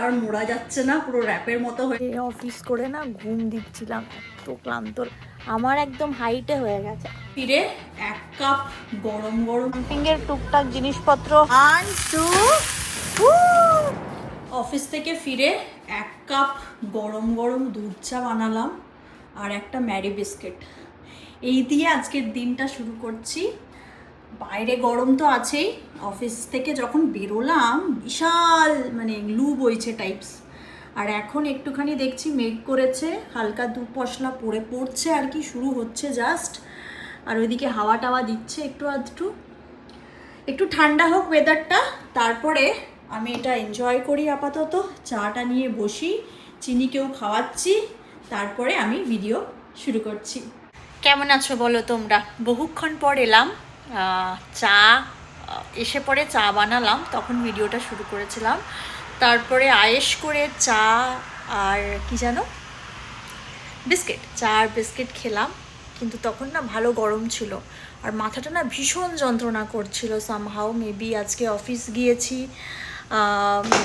আর মোড়া যাচ্ছে না পুরো র্যাপের মতো হয়ে অফিস করে না ঘুম দিচ্ছিলাম এত ক্লান্ত। আমার একদম হাইটে হয়ে গেছে। ফিরে এক কাপ গরম গরম ক্যাম্পিংয়ের টুকটাক জিনিসপত্র ওয়ান টু। অফিস থেকে ফিরে এক কাপ গরম গরম দুধ চা বানালাম আর একটা ম্যারি বিস্কিট। এই দিয়ে আজকের দিনটা শুরু করছি। বাইরে গরম তো আছেই। অফিস থেকে যখন বেরোলাম, বিশাল মানে লু বইছে টাইপস। আর এখন একটুখানি দেখছি মেঘ করেছে, হালকা দু পশলা পড়ে পড়ছে আর কি, শুরু হচ্ছে জাস্ট আর ওইদিকে হাওয়া টাওয়া দিচ্ছে একটু আধটু। একটু ঠান্ডা হোক ওয়েদারটা তারপরে আমি এটা এনজয় করি আপাতত। চাটা নিয়ে বসি চিনিকেও খাওয়াচ্ছি, তারপরে আমি ভিডিও শুরু করছি। কেমন আছো বলো তোমরা? বহুক্ষণ পর এলাম। চা এসে পরে চা বানালাম, তখন ভিডিওটা শুরু করেছিলাম। তারপরে আয়েস করে চা আর কি জানো? বিস্কিট, চা আর বিস্কিট খেলাম, কিন্তু তখন না ভালো গরম ছিল। আর মাথাটা না ভীষণ যন্ত্রণা করছিল সামহাও মেবি আজকে অফিস গিয়েছি।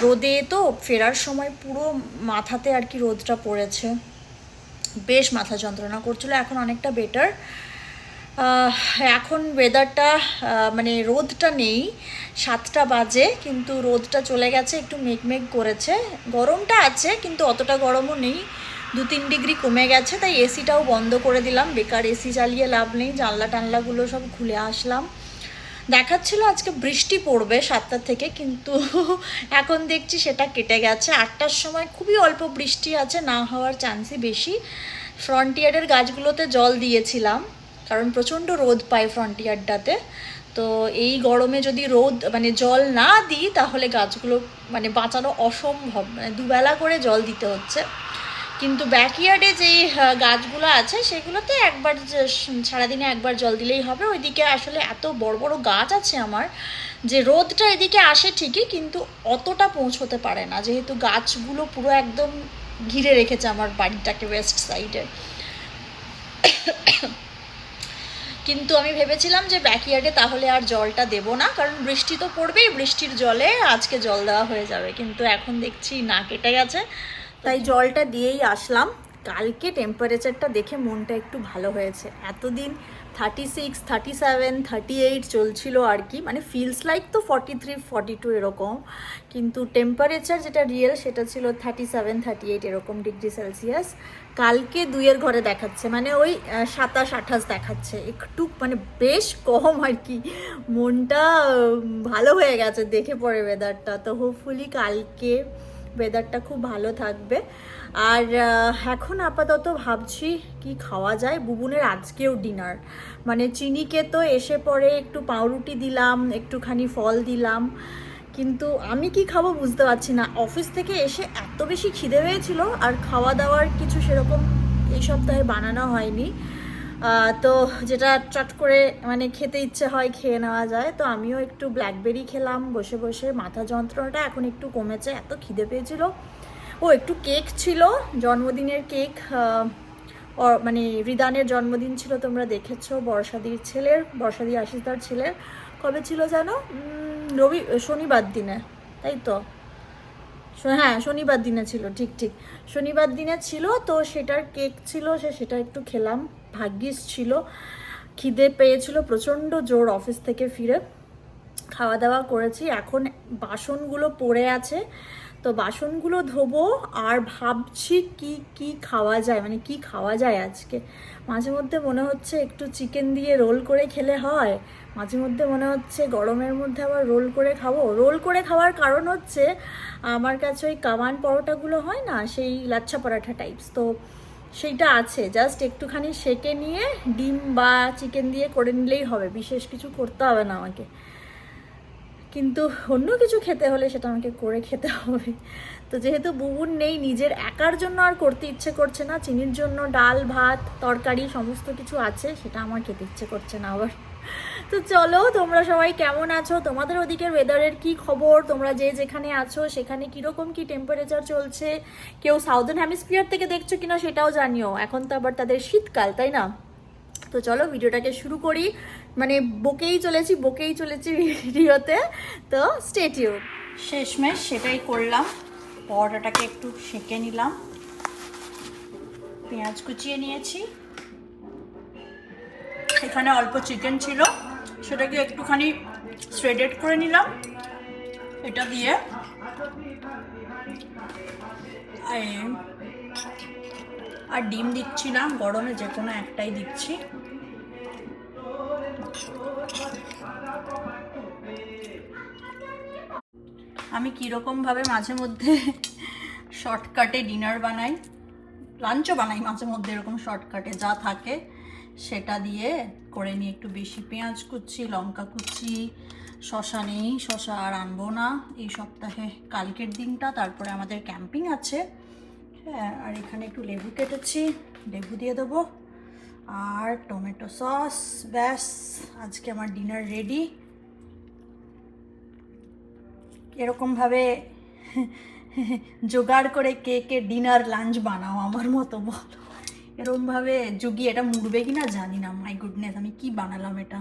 রোদে তো ফেরার সময় পুরো মাথাতে আর কি রোদটা পড়েছে। বেশ মাথা যন্ত্রণা করছিল, এখন অনেকটা বেটার এখন ওয়েদারটা মানে রোদটা নেই। সাতটা বাজে, কিন্তু রোদটা চলে গেছে, একটু মেঘমেঘ করেছে। গরমটা আছে, কিন্তু অতটা গরমও নেই। দু তিন ডিগ্রি কমে গেছে, তাই এসিটাও বন্ধ করে দিলাম। বেকার এসি চালিয়ে লাভ নেই জানলা টানলাগুলো সব খুলে আসলাম। দেখাচ্ছিল আজকে বৃষ্টি পড়বে সাতটা থেকে, কিন্তু এখন দেখছি সেটা কেটে গেছে। আটটার সময় খুবই অল্প বৃষ্টি আছে, না হওয়ার চান্সই বেশি। ফ্রন্টিয়ারের গাছগুলোতে জল দিয়েছিলাম। কারণ প্রচণ্ড রোদ পায় ফ্রন্টিয়ারটাতে তো এই গরমে যদি রোদ মানে জল না দিই, তাহলে গাছগুলো মানে বাঁচানো অসম্ভব। মানে দুবেলা করে জল দিতে হচ্ছে। কিন্তু ব্যাকইয়ার্ডে যেই গাছগুলো আছে, সেগুলোতে একবার সারাদিনে একবার জল দিলেই হবে। ওইদিকে আসলে এত বড় বড় গাছ আছে আমার, যে রোদটা এদিকে আসে ঠিকই, কিন্তু অতটা পৌঁছতে পারে না। যেহেতু গাছগুলো পুরো একদম ঘিরে রেখেছে আমার বাড়িটাকে ওয়েস্ট সাইডে কিন্তু আমি ভেবেছিলাম যে ব্যাকইয়ার্ডে তাহলে আর জলটা দেবো না, কারণ বৃষ্টি তো পড়বেই, বৃষ্টির জলে আজকে জল দেওয়া হয়ে যাবে। কিন্তু এখন দেখছি না, কেটে গেছে। তাই জলটা দিয়েই আসলাম। কালকে টেম্পারেচারটা দেখে মনটা একটু ভালো হয়েছে। এতদিন thirty six thirty seven thirty eight চলছিল আর কি। মানে ফিলস লাইক তো ফর্টি থ্রি ফর্টি টু এরকম। কিন্তু টেম্পারেচার যেটা রিয়েল সেটা ছিল থার্টি সেভেন থার্টি এইট এরকম ডিগ্রি সেলসিয়াস কালকে দুইয়ের ঘরে দেখাচ্ছে। মানে ওই সাতাশ, আঠাশ দেখাচ্ছে। একটু মানে বেশ কম আর কি। মনটা ভালো হয়ে গেছে দেখে পরে ওয়েদারটা তো হোপফুলি কালকে ওয়েদারটা খুব ভালো থাকবে। আর এখন আপাতত ভাবছি কি খাওয়া যায়। বুবুনের আজকেও ডিনার মানে চিনিকে তো এসে পরে একটু পাউরুটি দিলাম, একটুখানি ফল দিলাম। কিন্তু আমি কি খাব বুঝতে পারছি না। অফিস থেকে এসে এত বেশি খিদে হয়েছিল আর খাওয়া দাওয়ার কিছু সেরকম এই সপ্তাহে বানানো হয়নি। তো যেটা চট করে মানে খেতে ইচ্ছে হয় খেয়ে নেওয়া যায়। তো আমিও একটু ব্ল্যাকবেরি খেলাম বসে বসে মাথা যন্ত্রণাটা এখন একটু কমেছে এত খিদে পেয়েছিল। ও একটু কেক ছিল জন্মদিনের কেক মানে রিদানের জন্মদিন ছিল তোমরা দেখেছ বর্ষাদির ছেলের বর্ষাদি আশিসদার ছেলের। কবে ছিল উম, রবি শনিবার দিনে তাই তো? হ্যাঁ শনিবার দিনে ছিল, ঠিক ঠিক। শনিবার দিনে ছিল, তো সেটার কেক ছিল, সে সেটা একটু খেলাম। ভাগ্যিস ছিল। খিদে পেয়েছিল, প্রচণ্ড জোর অফিস থেকে ফিরে। খাওয়া দাওয়া করেছি, এখন বাসনগুলো পড়ে আছে। তো বাসনগুলো ধোবো আর ভাবছি কি কি খাওয়া যায় মানে কি খাওয়া যায় আজকে। মাঝে মধ্যে মনে হচ্ছে একটু চিকেন দিয়ে রোল করে খেলে হয়। মাঝে মধ্যে মনে হচ্ছে গরমের মধ্যে আবার রোল করে খাব। রোল করে খাওয়ার কারণ হচ্ছে আমার কাছে ওই কামান পরোটাগুলো হয় না, সেই লাচ্ছা পরাঠা টাইপস তো সেইটা আছে জাস্ট একটুখানি সেকে নিয়ে ডিম বা চিকেন দিয়ে করে নিলেই হবে, বিশেষ কিছু করতে হবে না আমাকে। কিন্তু অন্য কিছু খেতে হলে সেটা আমাকে করে খেতে হবে। তো যেহেতু বুবুন নেই, নিজের একার জন্য আর করতে ইচ্ছে করছে না, চিনির জন্য ডাল, ভাত, তরকারি সমস্ত কিছু আছে, সেটা আমার খেতে ইচ্ছে করছে না আবার। তো চলো, তোমরা সবাই কেমন আছো? তোমাদের ওদিকের ওয়েদারের কি খবর? তোমরা যে যেখানে আছো, সেখানে কীরকম কি টেম্পারেচার চলছে? কেউ সাউদার্ন হ্যামিস্ফিয়ার থেকে দেখছ কিনা সেটাও জানিও। এখন তো আবার তাদের শীতকাল, তাই না? তো চলো ভিডিওটাকে শুরু করি। মানে বকেই চলেছি বকেই চলেছি ভিডিওতে। তো স্টেটিউ শেষমেশ সেটাই করলাম। পরোটাটাকে একটু সেঁকে নিলাম। পেঁয়াজ কুচিয়ে নিয়েছি। এখানে অল্প চিকেন ছিল। সেটাকে একটুখানি শ্রেডেড করে নিলাম। এটা দিয়ে আর- ডিম দিচ্ছি না, গরমে যে কোনো একটাই দিচ্ছি। আমি কীরকমভাবে মাঝে মধ্যে শর্টকাটে ডিনার বানাই, লাঞ্চও বানাই মাঝে মধ্যে এরকম শর্টকাটে যা থাকে, সেটা দিয়ে করে নিয়ে একটু বেশি পেঁয়াজ কুচি, লঙ্কা কুচি শশা নেই শশা আর আনব না। এই সপ্তাহে কালকের দিনটা, তারপরে আমাদের ক্যাম্পিং আছে। হ্যাঁ আর এখানে একটু লেবু কেটেছি, লেবু দিয়ে দেবো। আর টমেটো সস, ব্যাস, আজকে আমার ডিনার রেডি। এরকমভাবে জোগাড় করে কে কে ডিনার, লাঞ্চ বানাও আমার মতো বলো। এরকমভাবে যুগি, এটা মুড়বে কি না জানি না মাই গুডনেস আমি কি বানালাম এটা?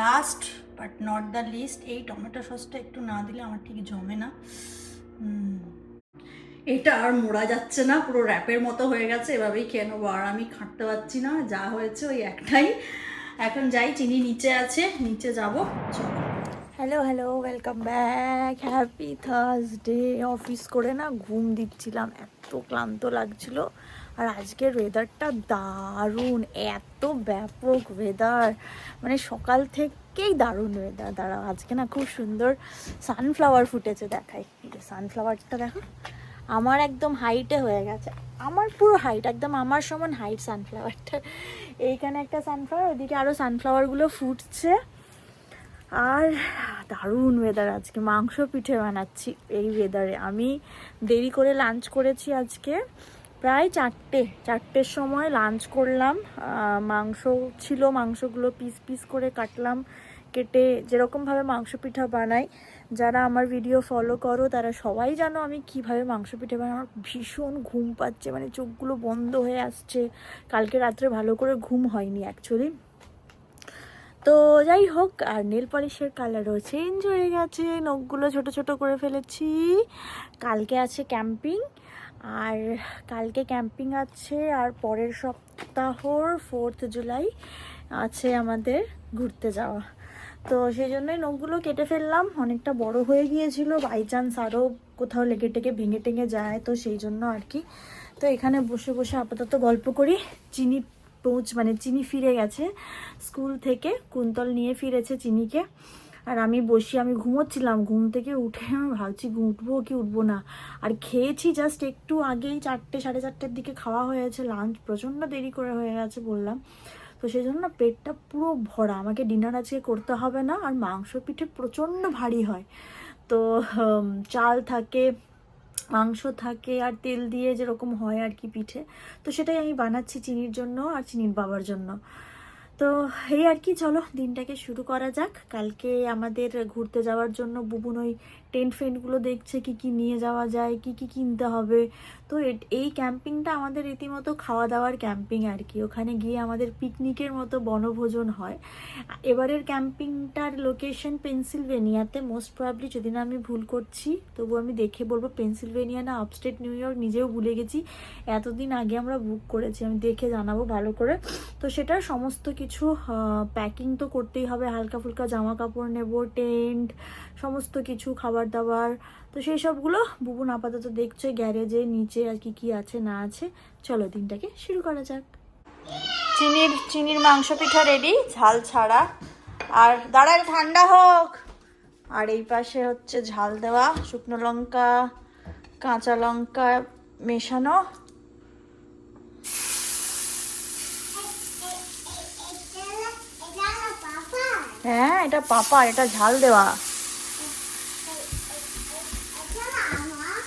Last but not the least এই টমেটো সসটা একটু না দিলে আমার ঠিক জমে না। এটা আর মোড়া যাচ্ছে না, পুরো র্যাপের মতো হয়ে গেছে, এভাবেই খেয়ে নেব। আর আমি খাটতে পারছি না, যা হয়েছে ওই একটাই। এখন যাই, চিনি নিচে আছে, নিচে যাব hello hello welcome back happy Thursday office করে না ঘুম দিচ্ছিলাম, এত ক্লান্ত লাগছিল। আর আজকের ওয়েদারটা দারুণ, এত ব্যাপক ওয়েদার মানে সকাল থেকেই দারুণ ওয়েদার দাঁড়াও, আজকে না খুব সুন্দর সানফ্লাওয়ার ফুটেছে, দেখাই। সানফ্লাওয়ারটা দেখো আমার একদম হাইটে হয়ে গেছে। আমার পুরো হাইট একদম আমার সমান হাইট সানফ্লাওয়ারটা এইখানে একটা সানফ্লাওয়ার ওদিকে আরও সানফ্লাওয়ারগুলো ফুটছে। আর দারুণ ওয়েদার আজকে, মাংস পিঠে বানাচ্ছি এই ওয়েদারে আমি দেরি করে লাঞ্চ করেছি আজকে, প্রায় চারটে, চারটের সময় লাঞ্চ করলাম। মাংস ছিল, মাংসগুলো পিস পিস করে কাটলাম। কেটে যেরকমভাবে মাংস পিঠা বানাই, যারা আমার ভিডিও ফলো করো, তারা সবাই জানো আমি কীভাবে মাংস পিঠে বানাই। আমার ভীষণ ঘুম পাচ্ছে মানে চোখগুলো বন্ধ হয়ে আসছে। কালকে রাত্রে ভালো করে ঘুম হয়নি অ্যাকচুয়ালি তো যাই হোক, আর নেল পলিশের কালারও চেঞ্জ হয়ে গেছে। নখগুলো ছোট ছোট করে ফেলেছি। কালকে আছে ক্যাম্পিং আর কালকে ক্যাম্পিং আছে, আর পরের সপ্তাহর ফোর্থ জুলাই আছে আমাদের ঘুরতে যাওয়া। তো সেই জন্যই নখগুলো কেটে ফেললাম। অনেকটা বড় হয়ে গিয়েছিল। বাই চান্স আরও কোথাও লেগে টেগে, ভেঙে টেঙে যায়, তো সেই জন্য আর কি। তো এখানে বসে বসে আপাতত গল্প করি। চিনি পৌঁছ মানে চিনি ফিরে গেছে স্কুল থেকে। কুন্তল নিয়ে ফিরেছে চিনিকে। আর আমি বসি, আমি ঘুমোচ্ছিলাম। ঘুম থেকে উঠে আমি ভাবছি উঠবো কি উঠবো না? আর খেয়েছি জাস্ট একটু আগেই চারটে, সাড়ে চারটের দিকে খাওয়া হয়েছে লাঞ্চ প্রচণ্ড দেরি করে হয়ে গেছে বললাম। তো সেই জন্য পেটটা পুরো ভরা। আমাকে ডিনার আজকে করতে হবে না, আর মাংস পিঠে প্রচণ্ড ভারী হয়। তো চাল থাকে, মাংস থাকে, আর তেল দিয়ে যেরকম হয় আর কি পিঠে। তো সেটাই আমি বানাচ্ছি চিনির জন্য আর চিনির বাবার জন্য। তো এই আর কি, চলো দিনটাকে শুরু করা যাক। কালকে আমাদের ঘুরতে যাওয়ার জন্য বুবুন ওই টেন্ট ফেন্টগুলো দেখছে কি কি নিয়ে যাওয়া যায়, কি কি কিনতে হবে। তো এই ক্যাম্পিংটা আমাদের রীতিমতো খাওয়া দাওয়ার ক্যাম্পিং আর কি। ওখানে গিয়ে আমাদের পিকনিকের মতো বনভোজন হয়। এবারের ক্যাম্পিংটার লোকেশন পেনসিলভেনিয়াতে মোস্ট প্রবলি যদি না আমি ভুল করছি, তবু আমি দেখে বলব পেনসিলভেনিয়া না আপস্টেট নিউ ইয়র্ক নিজেও ভুলে গেছি। এতদিন আগে আমরা বুক করেছি, আমি দেখে জানাব ভালো করে। তো সেটার সমস্ত কিছু প্যাকিং তো করতেই হবে। হালকা ফুলকা জামা কাপড় নেব, টেন্ট, সমস্ত কিছু, খাবার দাবার। তো সেই সবগুলো বুবুন আপাতত দেখছে গ্যারেজে, নিচে আর কি কি আছে, না আছে। চলো দিনটাকে শুরু করা যাক। চিনির চিনির মাংস পিঠা রেডি ঝাল ছাড়া। আর দাঁড়ায় ঠান্ডা হোক। আর এই পাশে হচ্ছে ঝাল দেওয়া, শুকনো লঙ্কা, কাঁচা লঙ্কা মেশানো। হ্যাঁ এটা পাপা, এটা ঝাল দেওয়া।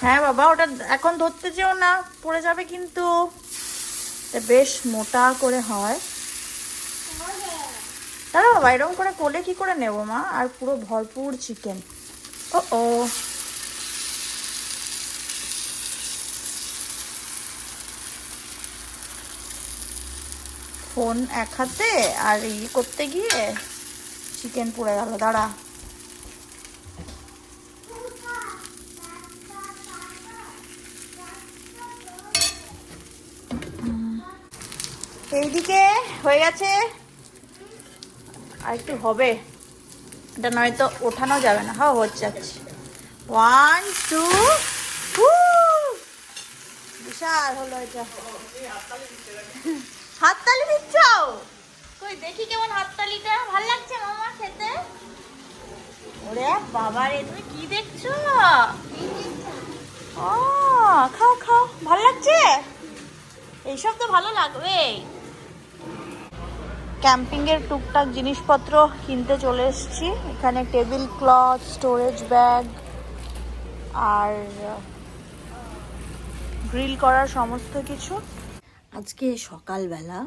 হ্যাঁ বাবা, ওটা এখন ধরতে যেও না, পড়ে যাবে কিন্তু। বেশ মোটা করে হয়। দাঁড়া বাবা, এরকম করে কোলে কি করে নেব মা? আর পুরো ভরপুর চিকেন ও ও ফোন এক হাতে আর ই করতে গিয়ে চিকেন পড়ে গেল, দাঁড়া। হয়ে গেছে। আর একটু হবে। এটা নয়তো ওঠানো যাবে না। হ্যাঁ হচ্ছে যাচ্ছে। ওয়ান টু বিশাল হলো এটা। হাততালি দিচ্ছ? কই দেখি কেমন হাততালিটা। ভালো লাগছে মামা খেতে? ওরে বাবা রে তুমি কি দেখছ? ও খাও খাও। ভালো লাগছে? এইসব তো ভালো লাগবে ক্যাম্পিং এর টুকটাক জিনিসপত্র কিনতে চলে এসেছি। এখানে টেবিল ক্লথ, স্টোরেজ ব্যাগ আর গ্রিল করার সমস্ত কিছু। আজকে সকালবেলা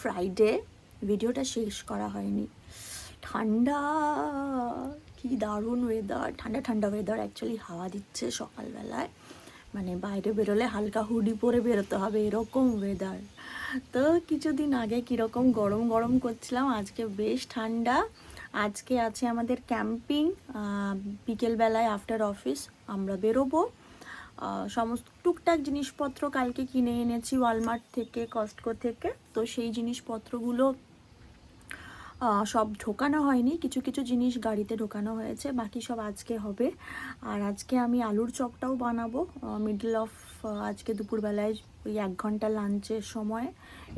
ফ্রাইডে ভিডিওটা শেষ করা হয়নি। ঠান্ডা, কি দারুণ ওয়েদার ঠান্ডা ঠান্ডা ওয়েদার অ্যাকচুয়ালি হাওয়া দিচ্ছে সকালবেলায়। মানে বাইরে বেরোলে হালকা হুডি পরে বেরোতে হবে, এরকম ওয়েদার তো কিছুদিন আগে কীরকম গরম গরম করছিলাম, আজকে বেশ ঠান্ডা। আজকে আছে আমাদের ক্যাম্পিং বিকেলবেলায় আফটার অফিস আমরা বেরোবো। সমস্ত টুকটাক জিনিসপত্র কালকে কিনে এনেছি ওয়ালমার্ট থেকে কস্টকো থেকে। তো সেই জিনিসপত্রগুলো সব ঢোকানো হয়নি। কিছু কিছু জিনিস গাড়িতে ঢোকানো হয়েছে। বাকি সব আজকে হবে। আর আজকে আমি আলুর চপটাও বানাবো। মিডল অফ আজকে দুপুরবেলায় ওই এক ঘণ্টা লাঞ্চের সময়।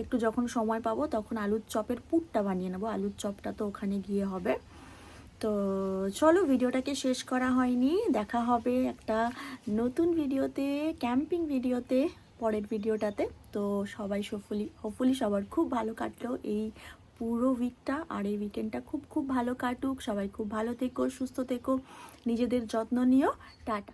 একটু যখন সময় পাবো তখন আলুর চপের পুরটা বানিয়ে নেব। আলুর চপটা তো ওখানে গিয়ে হবে। তো চলো ভিডিওটাকে শেষ করা হয়নি। দেখা হবে একটা নতুন ভিডিওতে, ক্যাম্পিং ভিডিওতে, পরের ভিডিওটাতে। তো সবাই হোপফুলি হোপফুলি সবার খুব ভালো কাটলো। এই পুরো উইকটা আর এই উইকেন্ডটা খুব খুব ভালো কাটুক। সবাই খুব ভালো থেকো, সুস্থ থেকো। নিজেদের যত্ন নিও। টাটা।